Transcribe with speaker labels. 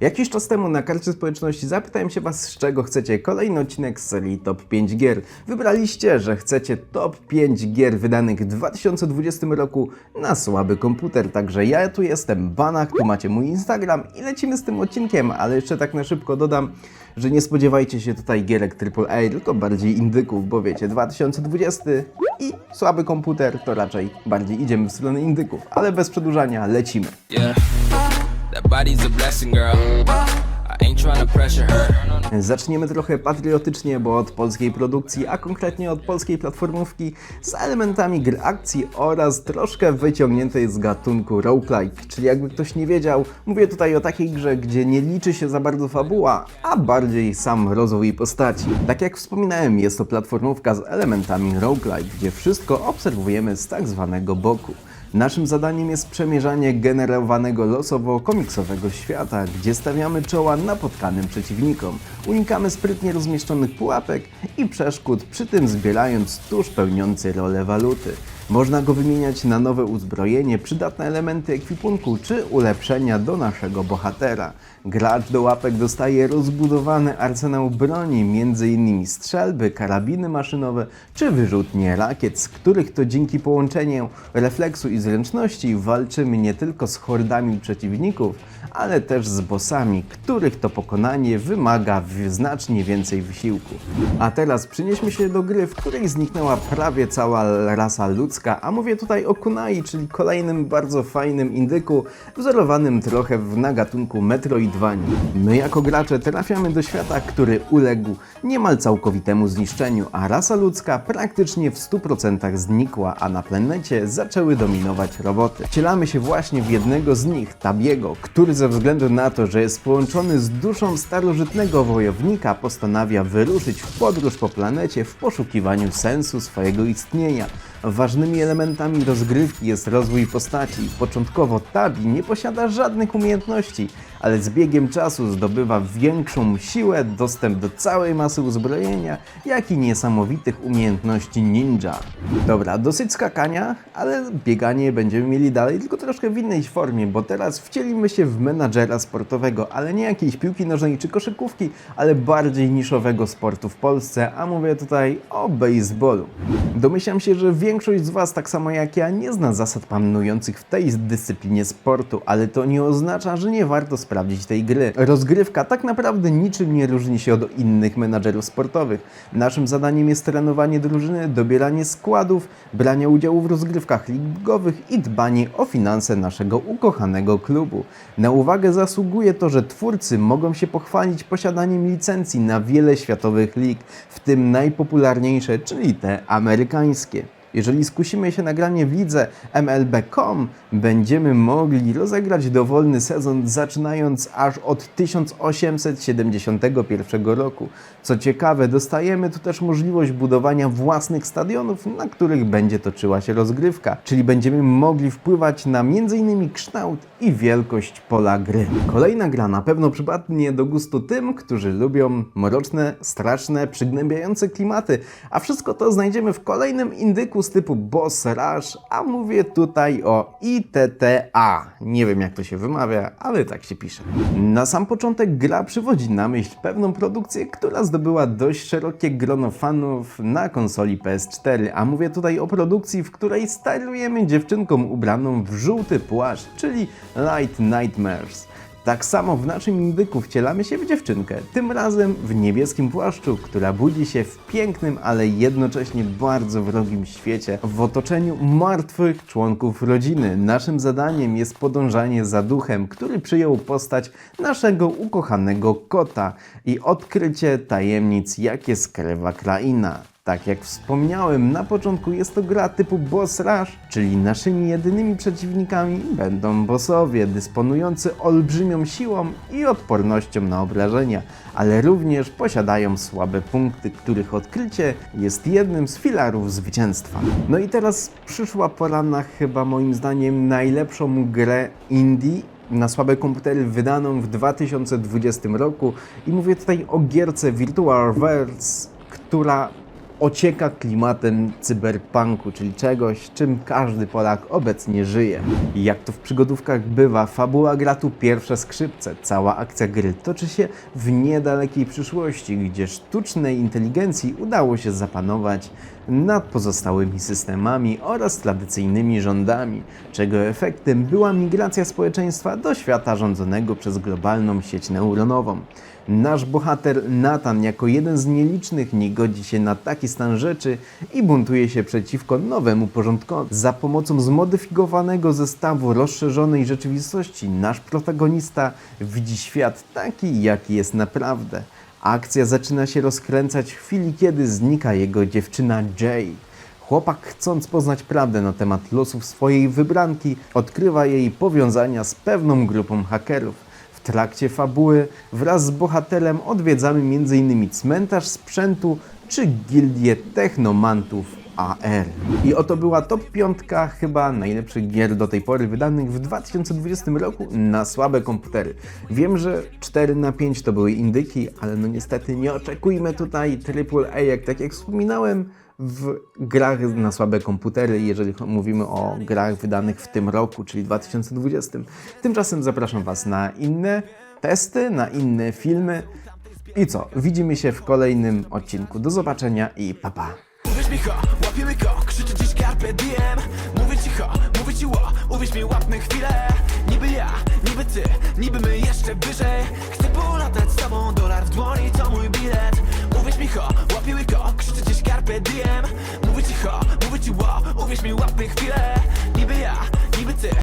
Speaker 1: Jakiś czas temu na karcie społeczności zapytałem się Was, z czego chcecie kolejny odcinek z serii Top 5 gier. Wybraliście, że chcecie Top 5 gier wydanych w 2020 roku na słaby komputer, także ja tu jestem, Banach, tu macie mój Instagram i lecimy z tym odcinkiem, ale jeszcze tak na szybko dodam, że nie spodziewajcie się tutaj gierek AAA, tylko bardziej indyków, bo wiecie, 2020 i słaby komputer to raczej bardziej idziemy w stronę indyków, ale bez przedłużania lecimy.
Speaker 2: Yeah. Body's a blessing, girl.
Speaker 1: Zaczniemy trochę patriotycznie, bo od polskiej produkcji, a konkretnie od polskiej platformówki z elementami gry akcji oraz troszkę wyciągniętej z gatunku roguelike. Czyli jakby ktoś nie wiedział, mówię tutaj o takiej grze, gdzie nie liczy się za bardzo fabuła, a bardziej sam rozwój postaci. Tak jak wspominałem, jest to platformówka z elementami roguelike, gdzie wszystko obserwujemy z tak zwanego boku. Naszym zadaniem jest przemierzanie generowanego losowo komiksowego świata, gdzie stawiamy czoła napotkanym przeciwnikom, unikamy sprytnie rozmieszczonych pułapek i przeszkód, przy tym zbierając tuż pełniący rolę waluty. Można go wymieniać na nowe uzbrojenie, przydatne elementy ekwipunku czy ulepszenia do naszego bohatera. Gracz do łapek dostaje rozbudowany arsenał broni, m.in. strzelby, karabiny maszynowe czy wyrzutnie rakiet, z których to dzięki połączeniu refleksu i zręczności walczymy nie tylko z hordami przeciwników, ale też z bossami, których to pokonanie wymaga znacznie więcej wysiłku. A teraz przenieśmy się do gry, w której zniknęła prawie cała rasa ludzka, a mówię tutaj o Kunai, czyli kolejnym bardzo fajnym indyku, wzorowanym trochę w na gatunku Metroidvanii. My jako gracze trafiamy do świata, który uległ niemal całkowitemu zniszczeniu, a rasa ludzka praktycznie w 100% znikła, a na planecie zaczęły dominować roboty. Wcielamy się właśnie w jednego z nich, Tabiego, który ze względu na to, że jest połączony z duszą starożytnego wojownika, postanawia wyruszyć w podróż po planecie w poszukiwaniu sensu swojego istnienia. Ważnymi elementami rozgrywki jest rozwój postaci. Początkowo Tabi nie posiada żadnych umiejętności, ale z biegiem czasu zdobywa większą siłę, dostęp do całej masy uzbrojenia, jak i niesamowitych umiejętności ninja. Dobra, dosyć skakania, ale bieganie będziemy mieli dalej, tylko troszkę w innej formie, bo teraz wcielimy się w menadżera sportowego, ale nie jakiejś piłki nożnej czy koszykówki, ale bardziej niszowego sportu w Polsce, a mówię tutaj o baseballu. Domyślam się, że większość z Was, tak samo jak ja, nie zna zasad panujących w tej dyscyplinie sportu, ale to nie oznacza, że nie warto sprawdzić tej gry. Rozgrywka tak naprawdę niczym nie różni się od innych menadżerów sportowych. Naszym zadaniem jest trenowanie drużyny, dobieranie składów, branie udziału w rozgrywkach ligowych i dbanie o finanse naszego ukochanego klubu. Na uwagę zasługuje to, że twórcy mogą się pochwalić posiadaniem licencji na wiele światowych lig, w tym najpopularniejsze, czyli te amerykańskie. Jeżeli skusimy się na granie w lidze MLB.com, będziemy mogli rozegrać dowolny sezon zaczynając aż od 1871 roku. Co ciekawe, dostajemy tu też możliwość budowania własnych stadionów, na których będzie toczyła się rozgrywka, czyli będziemy mogli wpływać na m.in. kształt i wielkość pola gry. Kolejna gra na pewno przypadnie do gustu tym, którzy lubią mroczne, straszne, przygnębiające klimaty, a wszystko to znajdziemy w kolejnym indyku z typu Boss Rush, a mówię tutaj o ITTA. Nie wiem jak to się wymawia, ale tak się pisze. Na sam początek gra przywodzi na myśl pewną produkcję, która zdobyła dość szerokie grono fanów na konsoli PS4, a mówię tutaj o produkcji, w której stylujemy dziewczynką ubraną w żółty płaszcz, czyli Light Nightmares. Tak samo w naszym indyku wcielamy się w dziewczynkę, tym razem w niebieskim płaszczu, która budzi się w pięknym, ale jednocześnie bardzo wrogim świecie, w otoczeniu martwych członków rodziny. Naszym zadaniem jest podążanie za duchem, który przyjął postać naszego ukochanego kota i odkrycie tajemnic, jakie skrywa kraina. Tak jak wspomniałem, na początku jest to gra typu Boss Rush, czyli naszymi jedynymi przeciwnikami będą bossowie dysponujący olbrzymią siłą i odpornością na obrażenia, ale również posiadają słabe punkty, których odkrycie jest jednym z filarów zwycięstwa. No i teraz przyszła pora na chyba moim zdaniem najlepszą grę indie, na słabe komputery wydaną w 2020 roku i mówię tutaj o gierce Virtual Worlds, która ocieka klimatem cyberpunku, czyli czegoś, czym każdy Polak obecnie żyje. Jak to w przygodówkach bywa, fabuła gra tu pierwsze skrzypce. Cała akcja gry toczy się w niedalekiej przyszłości, gdzie sztucznej inteligencji udało się zapanować nad pozostałymi systemami oraz tradycyjnymi rządami, czego efektem była migracja społeczeństwa do świata rządzonego przez globalną sieć neuronową. Nasz bohater Nathan jako jeden z nielicznych nie godzi się na taki stan rzeczy i buntuje się przeciwko nowemu porządkowi. Za pomocą zmodyfikowanego zestawu rozszerzonej rzeczywistości nasz protagonista widzi świat taki, jaki jest naprawdę. Akcja zaczyna się rozkręcać w chwili, kiedy znika jego dziewczyna Jay. Chłopak, chcąc poznać prawdę na temat losów swojej wybranki, odkrywa jej powiązania z pewną grupą hakerów. Trakcie fabuły wraz z bohaterem odwiedzamy m.in. cmentarz sprzętu czy gildię technomantów AR. I oto była top piątka chyba najlepszych gier do tej pory wydanych w 2020 roku na słabe komputery. Wiem, że 4 na 5 to były indyki, ale no niestety nie oczekujmy tutaj AAA, jak tak jak wspominałem, w grach na słabe komputery, jeżeli mówimy o grach wydanych w tym roku, czyli 2020. Tymczasem zapraszam Was na inne testy, na inne filmy. I co? Widzimy się w kolejnym odcinku. Do zobaczenia i pa pa.
Speaker 3: Uwierz mi ho, łapiemy go, krzyczę dziś carpe diem. Mówię ci ho, mówię ci ło, uwierz mi łapmy chwilę. Niby ja, niby ty, niby my jeszcze wyżej. Chcę polatać z tobą, dolar w dłoni to mój bilet. Uwierz mi ho, łapiemy go, krzyczę dziś carpe diem. Mówię ci ho, mówię ci ło, uwierz mi łapmy chwilę. Niby ja,